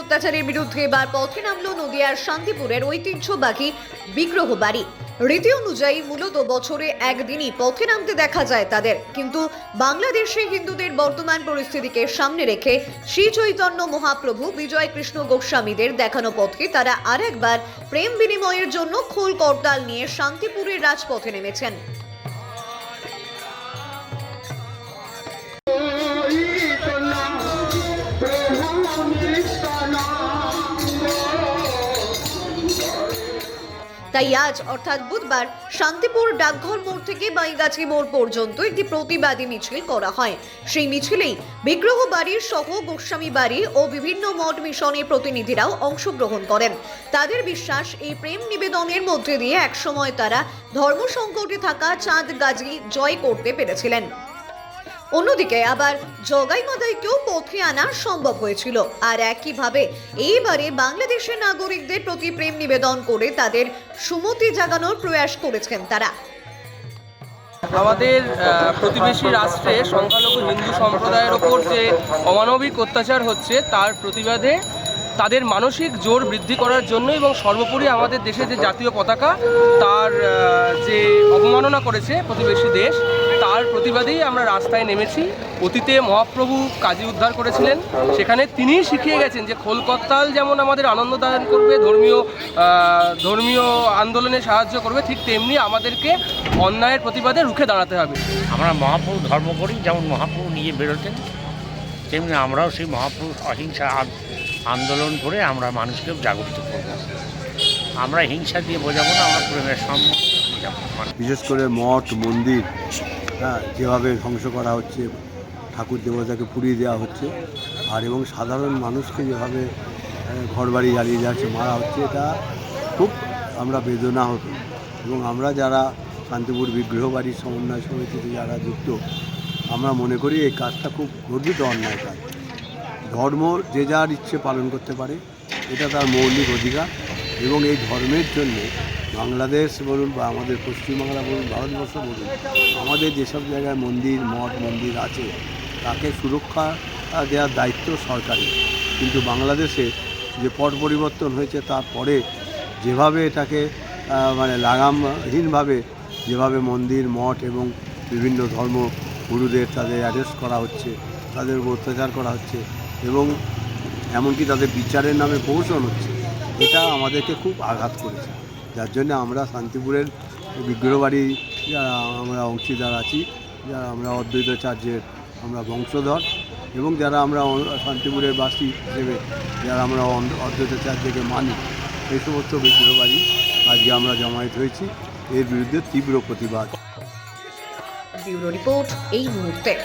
অত্যাচারের বিরুদ্ধে এবার পথে নামল নদিয়ার শান্তিপুরের ঐতিহ্যবাহী বিগ্রহ বাড়ি। রীতি অনুযায়ী মূলত বছরে একদিনই পথে নামতে দেখা যায় তাদের। কিন্তু বাংলাদেশে হিন্দুদের বর্তমান পরিস্থিতিকে সামনে রেখে শ্রী চৈতন্য মহাপ্রভু বিজয় কৃষ্ণ গোস্বামীদের দেখানো পথে তারা আরেকবার প্রেম বিনিময়ের জন্য খোল করতাল নিয়ে শান্তিপুরের রাজপথে নেমেছেন। তাই আজ, অর্থাৎ বুধবার, শান্তিপুর ডাকঘর মোড় থেকে বাইগাছি মোড় পর্যন্ত একটি প্রতিবাদী মিছিল করা হয়। সেই মিছিলেই বিগ্রহ বাড়ির সহ গোস্বামী বাড়ি ও বিভিন্ন মঠ মিশনের প্রতিনিধিরাও অংশগ্রহণ করেন। তাদের বিশ্বাস, এই প্রেম নিবেদনের মধ্যে দিয়ে একসময় তারা ধর্ম সংকটে থাকা চাঁদ গাজী জয় করতে পেরেছিলেন। অন্যদিকে আবার জগাই মাদাইকেও পথে আনা সম্ভব হয়েছিল। আর একইভাবে এইবারে বাংলাদেশের নাগরিকদের প্রতি প্রেম নিবেদন করে তাদের সুমতি জাগানোর প্রয়াস করেছেন তারা। আমাদের প্রতিবেশী রাষ্ট্রে সংখ্যালঘু হিন্দু সম্প্রদায়ের ওপর যে অমানবিক অত্যাচার হচ্ছে, তার প্রতিবাদে তাদের মানসিক জোর বৃদ্ধি করার জন্য এবং সর্বোপরি আমাদের দেশে যে জাতীয় পতাকা, তার যে অবমাননা করেছে প্রতিবেশী দেশ তার প্রতিবাদেই আমরা রাস্তায় নেমেছি। অতীতে মহাপ্রভু কাজী উদ্ধার করেছিলেন। সেখানে তিনিই শিখিয়ে গেছেন যে খোলকত্তাল যেমন আমাদের আনন্দ দান করবে ধর্মীয় ধর্মীয় আন্দোলনে সাহায্য করবে ঠিক তেমনি আমাদেরকে অন্যায়ের প্রতিবাদে রুখে দাঁড়াতে হবে। আমরা মহাপ্রভু ধর্ম করি যেমন মহাপ্রভু নিয়ে বেরোতেন তেমনি আমরাও সেই মহাপুরুষ অহিংসা আন্দোলন করে আমরা মানুষকে জাগরিত করব। আমরা হিংসা দিয়ে বোঝাবো না আমরা প্রেমের সম্মান মানে বিশেষ করে মঠ মন্দির যেভাবে ধ্বংস করা হচ্ছে, ঠাকুর দেবতাকে পুড়িয়ে দেওয়া হচ্ছে, আর এবং সাধারণ মানুষকে যেভাবে ঘর বাড়ি জ্বালিয়ে যাচ্ছে মারা হচ্ছে, এটা খুব আমরা বেদনা হতো এবং আমরা যারা শান্তিপুর বিগ্রহ বাড়ির সমন্বয় সমিতিতে যারা যুক্ত, আমরা মনে করি এই কাজটা খুব গর্বিত অন্যায় কাজ। ধর্ম যে যার ইচ্ছে পালন করতে পারে, এটা তার মৌলিক অধিকার। এবং এই ধর্মের জন্য বাংলাদেশ বলুন বা আমাদের পশ্চিমবাংলা বলুন, ভারতবর্ষ বলুন, আমাদের যেসব জায়গায় মন্দির, মঠ, মন্দির আছে, তাকে সুরক্ষা দেওয়ার দায়িত্ব সরকারের। কিন্তু বাংলাদেশে যে পট পরিবর্তন হয়েছে তারপরে যেভাবে এটাকে মানে লাগামহীনভাবে যেভাবে মন্দির, মঠ এবং বিভিন্ন ধর্ম গুরুদের তাদের অ্যারেস্ট করা হচ্ছে, তাদের অত্যাচার করা হচ্ছে এবং এমনকি তাদের বিচারের নামে কৌশল হচ্ছে, এটা আমাদেরকে খুব আঘাত করেছে। যার জন্য আমরা শান্তিপুরের বিগ্রহবাড়ি যারা আমরা অংশীদার আছি যারা আমরা অদ্বৈত চার্যের আমরা বংশধর এবং যারা আমরা শান্তিপুরের বাসী হিসেবে যারা আমরা অন- অদ্বৈত মানি, এই সমস্ত বিগ্রহবাড়ি আজকে আমরা জমায়েত হয়েছি। এর বিরুদ্ধে তীব্র প্রতিবাদ। ব্যুরো রিপোর্ট এই মুহূর্তে।